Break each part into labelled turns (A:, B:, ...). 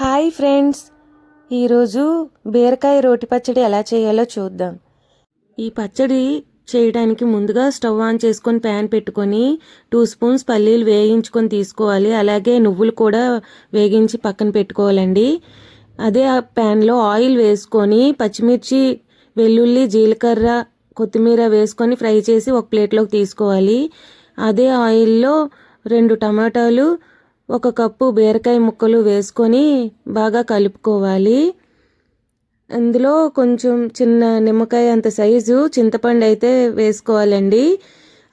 A: Hi friends. ఈరోజు బీరకాయ రోటి పచ్చడి ఎలా చేయాలో చూద్దాం. ఈ పచ్చడి చేయడానికి ముందుగా స్టవ్ ఆన్ చేసుకొని ప్యాన్ పెట్టుకొని టూ స్పూన్స్ పల్లీలు వేయించుకొని తీసుకోవాలి. అలాగే నువ్వులు కూడా వేగించి పక్కన పెట్టుకోవాలండి. అదే ఆ ప్యాన్లో ఆయిల్ వేసుకొని పచ్చిమిర్చి వెల్లుల్లి జీలకర్ర కొత్తిమీర వేసుకొని ఫ్రై చేసి ఒక ప్లేట్లోకి తీసుకోవాలి. అదే ఆయిల్లో రెండు టమాటాలు ఒక కప్పు బీరకాయ ముక్కలు వేసుకొని బాగా కలుపుకోవాలి. అందులో కొంచెం చిన్న నిమ్మకాయ అంత సైజు చింతపండు అయితే వేసుకోవాలండి.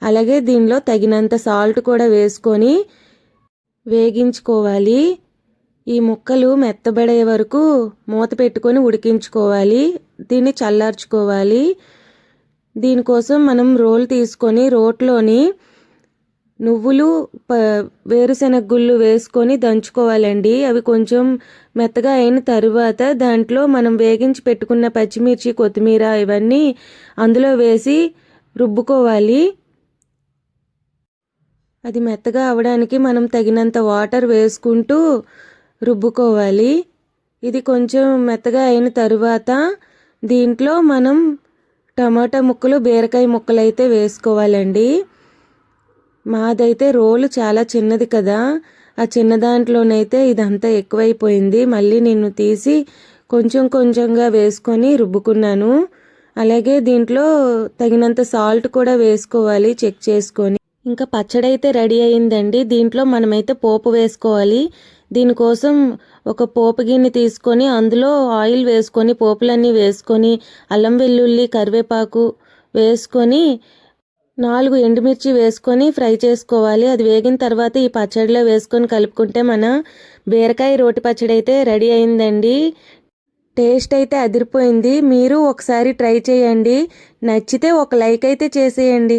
A: అలాగే దీనిలో తగినంత సాల్ట్ కూడా వేసుకొని వేగించుకోవాలి. ఈ ముక్కలు మెత్తబడే వరకు మూత పెట్టుకొని ఉడికించుకోవాలి. దీన్ని చల్లార్చుకోవాలి. దీనికోసం మనం రోల్ తీసుకొని రోట్లోని నువ్వులు ప వేరుశెనగ గుళ్ళు వేసుకొని దంచుకోవాలండి. అవి కొంచెం మెత్తగా అయిన తరువాత దాంట్లో మనం వేగించి పెట్టుకున్న పచ్చిమిర్చి కొత్తిమీర ఇవన్నీ అందులో వేసి రుబ్బుకోవాలి. అది మెత్తగా అవడానికి మనం తగినంత వాటర్ వేసుకుంటూ రుబ్బుకోవాలి. ఇది కొంచెం మెత్తగా అయిన తరువాత దీంట్లో మనం టమాటా ముక్కలు బీరకాయ ముక్కలు అయితే వేసుకోవాలండి. మాదైతే రోలు చాలా చిన్నది కదా. ఆ చిన్న దాంట్లోనైతే ఇదంతా ఎక్కువైపోయింది. మళ్ళీ నేను తీసి కొంచెం కొంచెంగా వేసుకొని రుబ్బుకున్నాను. అలాగే దీంట్లో తగినంత సాల్ట్ కూడా వేసుకోవాలి చెక్ చేసుకొని. ఇంకా పచ్చడి అయితే రెడీ అయిందండి. దీంట్లో మనమైతే పోపు వేసుకోవాలి. దీనికోసం ఒక పోపు గిన్నె తీసుకొని అందులో ఆయిల్ వేసుకొని పోపులన్నీ వేసుకొని అల్లం వెల్లుల్లి కరివేపాకు వేసుకొని నాలుగు ఎండుమిర్చి వేసుకొని ఫ్రై చేసుకోవాలి. అది వేగిన తర్వాత ఈ పచ్చడిలో వేసుకొని కలుపుకుంటే మన బీరకాయ రోటి పచ్చడి అయితే రెడీ అయిందండి. టేస్ట్ అయితే అదిరిపోయింది. మీరు ఒకసారి ట్రై చేయండి. నచ్చితే ఒక లైక్ అయితే చేసేయండి.